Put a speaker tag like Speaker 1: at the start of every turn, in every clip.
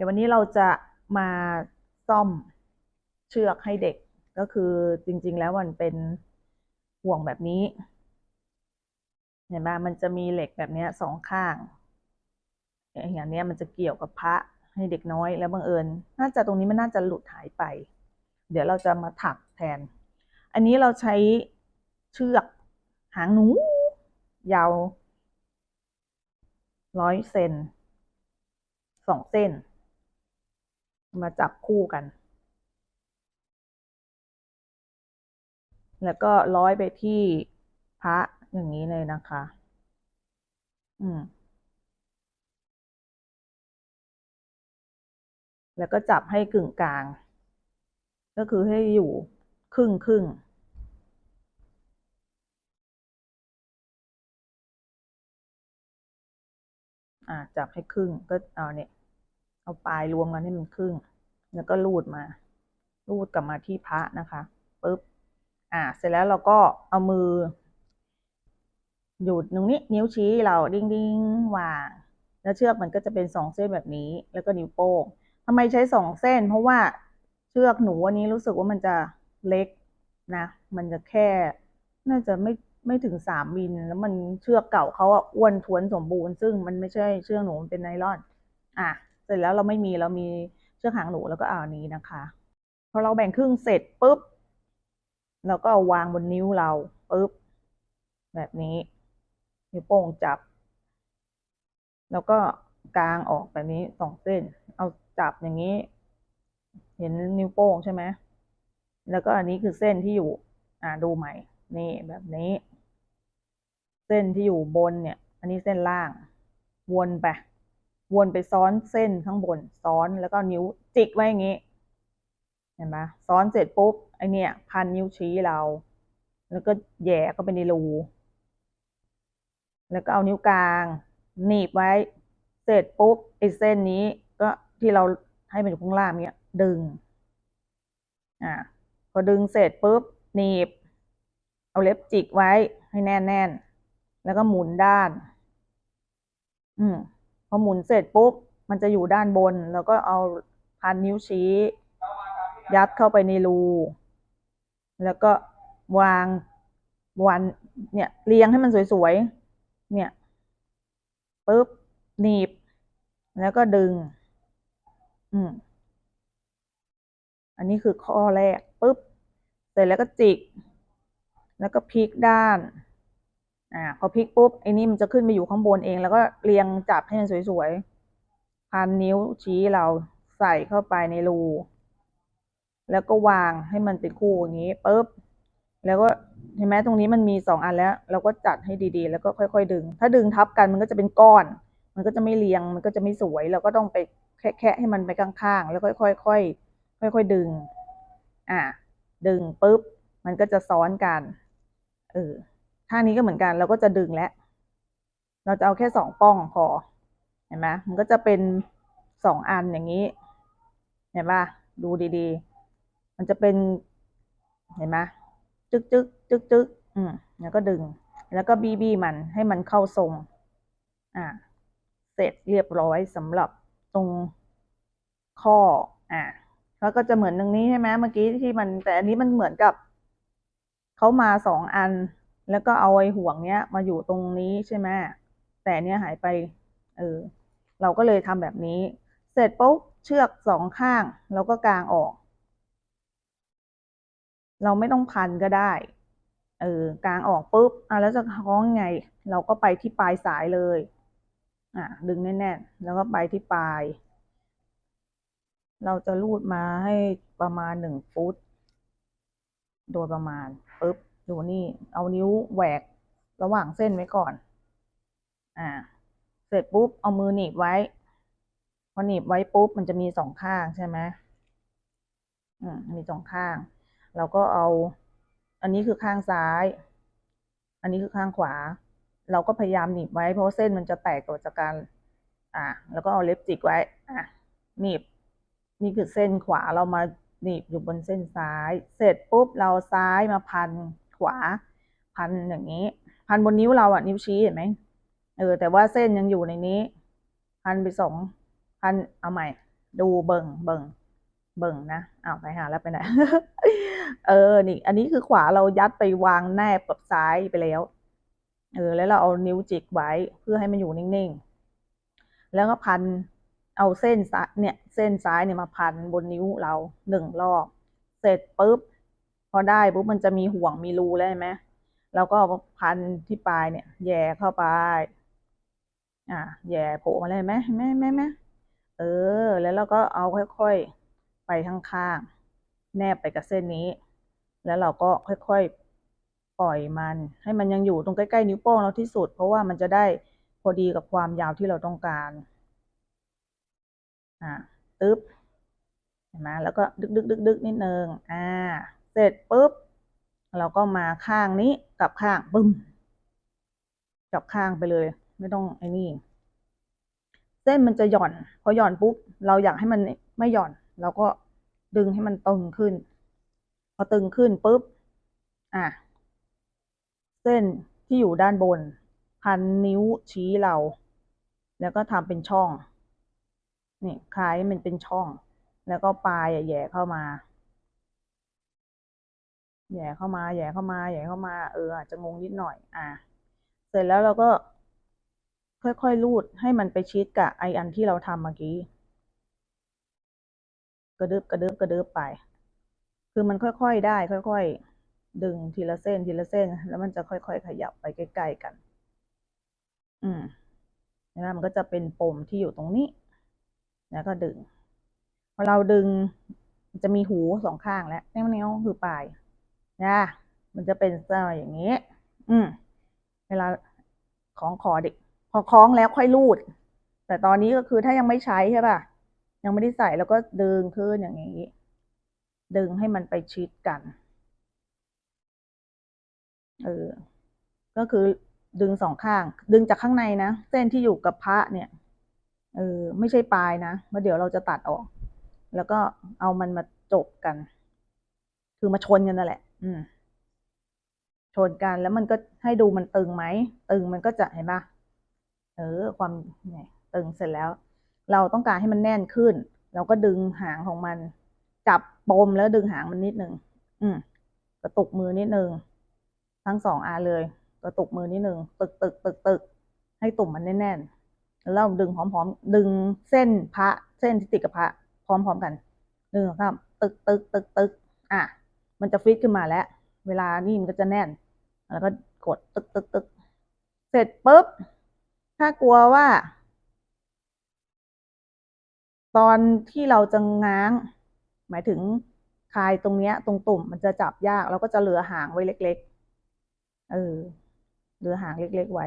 Speaker 1: ดี๋ยววันนี้เราจะมาซ่อมเชือกให้เด็กก็คือจริง ๆ แล้วมันเป็นห่วงแบบนี้ เห็นไหมมันจะมีเหล็กแบบนี้สองข้างอย่างนี้มันจะเกี่ยวกับพระให้เด็กน้อยแล้วบังเอิญ น่าจะตรงนี้มันน่าจะหลุดหายไป เดี๋ยวเราจะมาถักแทน อันนี้เราใช้เชือกหางหนู ยาวร้อยเซนสองเส้น มาจับคู่กัน แล้วก็ร้อยไปที่พระอย่างนี้เลยนะคะ อืม แล้วก็จับให้กึ่งกลาง ก็คือให้อยู่ครึ่งครึ่งอ่าจับให้ครึ่งก็เอาเนี่ย เอาปลายรวมกันให้มันครึ่ง แล้วก็รูดมารูดกลับมาที่พระนะคะปึ๊บอ่า เสร็จแล้วเราก็เอามือ หยุดตรงนี้นิ้วชี้เราดิ้งดิ้งวางแล้วเชือกมันก็จะเป็นสองเส้นแบบนี้ แล้วก็นิ้วโป้งทำไมใช้สองเส้น เพราะว่าเชือกหนูอันนี้รู้สึกว่ามันจะเล็กนะ มันจะแค่ น่าจะไม่ไม่ถึงสามมิลแล้วมันเชือกเก่าเขาอะอ้วนท้วนสมบูรณ์ ซึ่งมันไม่ใช่เชือกหนูมันเป็นไนลอน อะ ร็จแล้วเราไม่มีเรามีเชือกหางหนูแล้วก็เอาอันนี้นะคะพอเราแบ่งครึ่งเสร็จปุ๊บเราก็วางบนนิ้วเราปุ๊บแบบนี้ นิ้วโป้งจับ แล้วก็กางออกแบบนี้สองเส้น เอาจับอย่างนี้ เห็นนิ้วโป้งใช่ไหมแล้วก็อันนี้คือเส้นที่อยู่ อ่าดูใหม่ นี่แบบนี้ เส้นที่อยู่บนเนี่ย อันนี้เส้นล่าง วนไป วนไปซ้อนเส้นข้างบน ซ้อนแล้วก็นิ้วจิกไว้อย่างนี้ เห็นไหมซ้อนเสร็จปุ๊บไอเนี่ย พันนิ้วชี้เรา แล้วก็แย่เข้าไปในรู แล้วก็เอานิ้วกลาง หนีบไว้ เสร็จปุ๊บไอเส้นนี้ก็ที่เราให้มันอยู่ข้างล่างเนี้ย ดึง อ่าพอดึงเสร็จปุ๊บหนีบ เอาเล็บจิกไว้ให้แน่นๆแล้วก็หมุนด้าน อืม พอหมุนเสร็จปุ๊บ มันจะอยู่ด้านบน แล้วก็เอาพันนิ้วชี้ ยัดเข้าไปในรู แล้วก็วางวันเนี่ยเรียงให้มันสวยๆ เนี่ยปุ๊บหนีบ แล้วก็ดึง อืม อันนี้คือข้อแรกปุ๊บ เสร็จแล้วก็จิก แล้วก็พลิกด้าน อ่าพอพลิกปุ๊บไอ้นี่มันจะขึ้นไปอยู่ข้างบนเอง แล้วก็เรียงจับให้มันสวยๆพันนิ้วชี้เราใส่เข้าไปในรู แล้วก็วางให้มันเป็นคู่อย่างนี้ปุ๊บแล้วก็เห็นไหมตรงนี้มันมีสองอันแล้ว เราก็จัดให้ดีๆ แล้วก็ค่อย ๆ ดึง ถ้าดึงทับกันมันก็จะเป็นก้อน มันก็จะไม่เรียง มันก็จะไม่สวย เราก็ต้องไปแคะๆให้มันไปข้างๆ แล้วค่อยๆค่อยๆค่อยๆดึง อ่า ดึงปุ๊บ มันก็จะซ้อนกัน เออ ท่านี้ก็เหมือนกันเราก็จะดึงแล้วเราจะเอาแค่สองป้องพอ เห็นไหมมันก็จะเป็นสองอันอย่างนี้ เห็นปะดูดีๆ มันจะเป็น เห็นไหมจึกจึกจึกจึกอืมแล้วก็ดึง แล้วก็บี้บี้มันให้มันเข้าทรง อ่า เสร็จเรียบร้อยสำหรับตรงข้อ อ่าแล้วก็จะเหมือนตรงนี้ใช่ไหมเมื่อกี้ที่มัน แต่อันนี้มันเหมือนกับเขามาสองอัน แล้วก็เอาไอ้ห่วงเนี้ยมาอยู่ตรงนี้ใช่ไหมแต่เนี้ยหายไป เออ เราก็เลยทำแบบนี้ เสร็จปุ๊บเชือกสองข้างเราก็กางออก เราไม่ต้องพันก็ได้ เออกางออกปุ๊บอะแล้วจะคล้องไง เราก็ไปที่ปลายสายเลย อะ ดึงแน่นๆแล้วก็ไปที่ปลาย เราจะรูดมาให้ประมาณหนึ่งฟุต โดยประมาณปุ๊บ ดูนี่ เอานิ้วแหวกระหว่างเส้นไว้ก่อน อ่า เสร็จปุ๊บเอามือหนีบไว้ พอหนีบไว้ปุ๊บมันจะมีสองข้างใช่ไหมอืมมีสองข้าง เราก็เอา อันนี้คือข้างซ้าย อันนี้คือข้างขวา เราก็พยายามหนีบไว้เพราะเส้นมันจะแตกตัวจากการอ่า แล้วก็เอาเล็บจิกไว้ อะหนีบ นี่คือเส้นขวาเรามาหนีบอยู่บนเส้นซ้าย เสร็จปุ๊บเราซ้ายมาพัน ขวา พันอย่างนี้ พันบนนิ้วเราอะนิ้วชี้เห็นไหมเออแต่ว่าเส้นยังอยู่ในนี้ พันไปสองพันเอาใหม่ ดูเบิ่งเบิ่งเบิ่งนะอ้าวไปหาแล้วไปไหน เออ นี่ อันนี้คือขวาเรายัดไปวางแนบกับซ้ายไปแล้ว เออ แล้วเราเอานิ้วจิกไว้เพื่อให้มันอยู่นิ่งๆ แล้วก็พัน เอาเส้นซ้ายเนี่ย เส้นซ้ายเนี่ยมาพันบนนิ้วเราหนึ่งรอบ เสร็จปุ๊บ พอได้ปุ๊บมันจะมีห่วงมีรูแล้วใช่ไหมเราก็พันที่ปลายเนี่ย แย่เข้าไป อ่า แย่โผล่มาเลยไหมแม่แม่แม่เออ แล้วเราก็เอาค่อยๆไปข้างๆแนบไปกับเส้นนี้ แล้วเราก็ค่อยๆปล่อยมัน ให้มันยังอยู่ตรงใกล้ๆนิ้วโป้งเราที่สุด เพราะว่ามันจะได้พอดีกับความยาวที่เราต้องการ อ่าตึ๊บเห็นไหมแล้วก็ดึกดึกดึกดึกนิดนึงอ่า ร็จปุ๊บ เราก็มาข้างนี้กับข้างบึ้มกับข้างไปเลย ไม่ต้องไอ้นี่ เส้นมันจะหย่อน พอหย่อนปุ๊บ เราอยากให้มันไม่หย่อนเราก็ดึงให้มันตึงขึ้น พอตึงขึ้นปุ๊บ อะ เส้นที่อยู่ด้านบน พันนิ้วชี้เรา แล้วก็ทำเป็นช่องนี่คล้ายมันเป็นช่อง แล้วก็ปลายแย่เข้ามา แย่เข้ามาแย่เข้ามาแย่เข้ามาเอออาจจะงงนิดหน่อย อะเสร็จแล้วเราก็ ค่อยๆลูดให้มันไปชิดกับไออันที่เราทำเมื่อกี้กระดึบกระดึบกระดึบไป คือมันค่อยๆได้ ค่อย ๆ ดึงทีละเส้นทีละเส้น แล้วมันจะค่อย ๆ ขยับไปใกล้ๆกัน อืมนไหมมันก็จะเป็นปมที่อยู่ตรงนี้ แล้วก็ดึง พอเราดึงจะมีหูสองข้างแล้วแนวแนวคือปลาย นะมันจะเป็นเส้นอย่างนี้ อืมเวลาของคอเด็กพอคล้องแล้วค่อยรูด แต่ตอนนี้ก็คือถ้ายังไม่ใช้ใช่ป่ะ ยังไม่ได้ใส่แล้วก็ดึงขึ้นอย่างนี้ ดึงให้มันไปชิดกัน เออ ก็คือดึงสองข้าง ดึงจากข้างในนะ เส้นที่อยู่กับพระเนี่ย เออ ไม่ใช่ปลายนะเพราะเดี๋ยวเราจะตัดออก แล้วก็เอามันมาจบกัน คือมาชนกันนั่นแหละ อืมชนกันแล้วมันก็ให้ดูมันตึงไหม ตึงมันก็จะเห็นปะเออ ความเนี่ยตึงเสร็จแล้ว เราต้องการให้มันแน่นขึ้น เราก็ดึงหางของมัน จับปมแล้วดึงหางมันนิดนึงอืมกระตุกมือนิดนึงทั้งสองอาเลย กระตุกมือนิดนึงตึกตึกตึกตึกให้ตุ่มมันแน่นๆแล้วดึงพร้อมๆดึงเส้นพระ เส้นที่ติดกับพระพร้อมๆกันหนึ่งสองสามตึกตึกตึกตึกอะ มันจะฟิตขึ้นมาแล้ว เวลานี่มันก็จะแน่น แล้วก็กดตึกตึกตึกเสร็จปุ๊บ ถ้ากลัวว่า ตอนที่เราจะง้าง หมายถึงคลายตรงเนี้ย ตรงตุ่มมันจะจับยากเราก็จะเหลือหางไว้เล็ก ๆ เออ เหลือหางเล็ก ๆ ไว้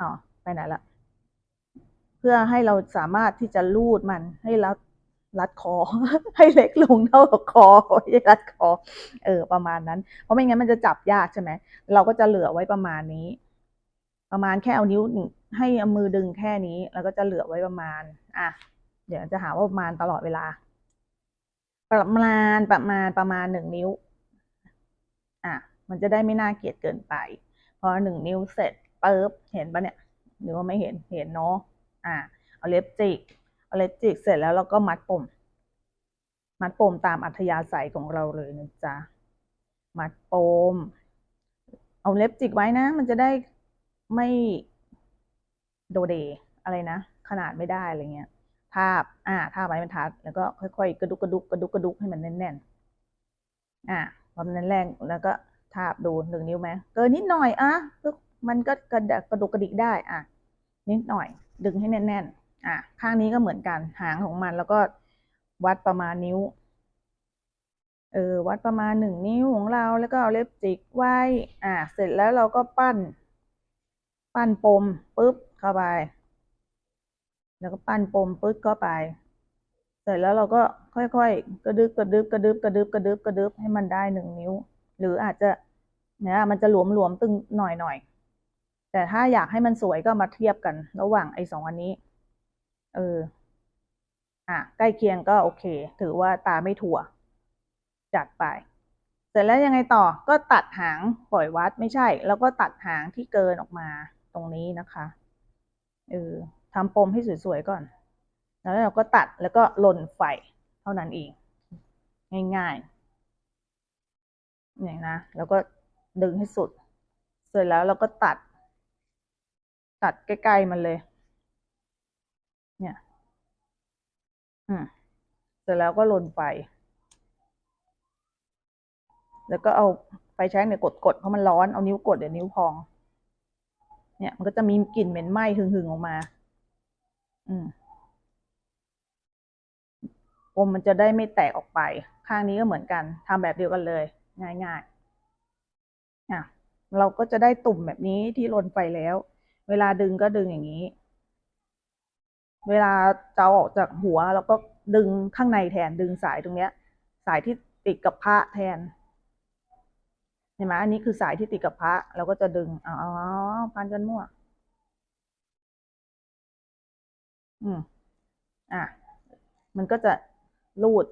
Speaker 1: อ๋อ ไปไหนละ เพื่อให้เราสามารถที่จะลูดมันให้รัด รัดคอ ให้เล็กลงเท่ากับคอไม่ใช่รัดคอ เออ ประมาณนั้น เพราะไม่งั้นมันจะจับยากใช่ไหม เราก็จะเหลือไว้ประมาณนี้ ประมาณแค่เอานิ้วให้เอามือดึงแค่นี้ แล้วก็จะเหลือไว้ประมาณ อะ เดี๋ยวจะหาว่าประมาณตลอดเวลา ประมาณประมาณประมาณหนึ่งนิ้ว อะ มันจะได้ไม่น่าเกลียดเกินไป พอหนึ่งนิ้วเสร็จปุ๊บเห็นปะเนี่ย หรือว่าไม่เห็น เห็นเนาะ อะ เอาเล็บจิก เล็บจิกเสร็จแล้วเราก็มัดปม มัดปมตามอัธยาศัยของเราเลยนะจ๊ะ มัดปม เอาเล็บจิกไว้นะ มันจะได้ไม่โดเดอะไรนะ ขนาดไม่ได้อะไรเงี้ย ทาบ อ่า ทาบไว้บรรทัด แล้วก็ค่อยๆ กระดุกกระดุกกระดุกกระดุกให้มันแน่นๆ อ่าพอมันแน่นๆแล้วก็ทาบดูหนึ่งนิ้วไหมเกินนิดหน่อยอะมันก็กระดกระดุกกระดิกได้ อะ นิดหน่อย ดึงให้แน่นๆ อะข้างนี้ก็เหมือนกันหางของมันแล้วก็วัดประมาณนิ้ว เออวัดประมาณหนึ่งนิ้วของเราแล้วก็เอาเล็บจิกไว้อ่าเสร็จแล้วเราก็ปั้น ปั้นปมปุ๊บเข้าไป แล้วก็ปั้นปมปึ๊บเข้าไป เสร็จแล้วเราก็ค่อยๆกระดึบกระดึบกระดึบกระดึบกระดึบกระดึบให้มันได้หนึ่งนิ้ว หรืออาจจะเนี่ยมันจะหลวมๆตึงหน่อยหน่อยแต่ถ้าอยากให้มันสวยก็มาเทียบกัน ระหว่างไอ้สองอันนี้ เออ อะใกล้เคียงก็โอเค ถือว่าตาไม่ถั่ว จัดไป เสร็จแล้วยังไงต่อ ก็ตัดหางปล่อยวัดไม่ใช่ แล้วก็ตัดหางที่เกินออกมาตรงนี้นะคะ เออทำปมให้สวยๆก่อน แล้วเราก็ตัดแล้วก็หล่นไฟเท่านั้นเอง ง่ายๆเนี่ยนะ แล้วก็ดึงให้สุด เสร็จแล้วเราก็ตัด ตัดใกล้ๆมันเลย เนี่ย อืมเสร็จแล้วก็ลนไฟ แล้วก็เอาไฟแช็กเนี่ยกดๆเพราะมันร้อน เอานิ้วกดเดี๋ยวนิ้วพอง เนี่ย มันก็จะมีกลิ่นเหม็นไหม้หึงๆออกมา อืมอมมันจะได้ไม่แตกออกไป ข้างนี้ก็เหมือนกันทำแบบเดียวกันเลย ง่ายๆอะเราก็จะได้ตุ่มแบบนี้ที่ลนไฟแล้ว เวลาดึงก็ดึงอย่างนี้ เวลาจะอาออกจากหัวเราก็ดึงข้างในแทนดึงสายตรงเนี้ย สายที่ติดกับพระแทนเห็นไหมอันนี้คือสายที่ติดกับพระเราก็จะดึงอ๋อพันกันมั่ว อืมอะมันก็จะรูด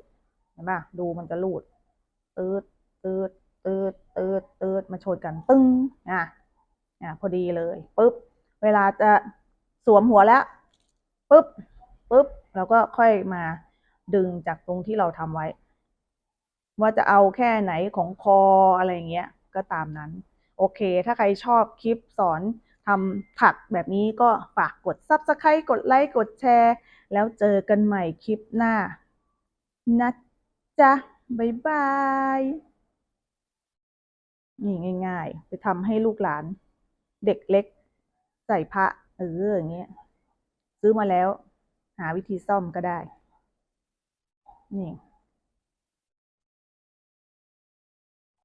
Speaker 1: เห็นป่ะดูมันจะรูดตืดตืดตืดตืดตืดมาชนกันตึ้งอะอะพอดีเลยปุ๊บเวลาจะสวมหัวแล้ว ปุ๊บปุ๊บเราก็ค่อยมาดึงจากตรงที่เราทำไว้ ว่าจะเอาแค่ไหนของคออะไรอย่างเงี้ยก็ตามนั้น โอเค ถ้าใครชอบคลิปสอนทำถักแบบนี้ก็ฝากกด Subscribe กดไลค์กดแชร์ แล้วเจอกันใหม่คลิปหน้า นะจ๊ะ บ๊ายบายนี่ง่าย ๆ ไปทำให้ลูกหลาน เด็กเล็ก ใส่พระเอออย่างเงี้ย ซื้อมาแล้ว หาวิธีซ่อมก็ได้ นี่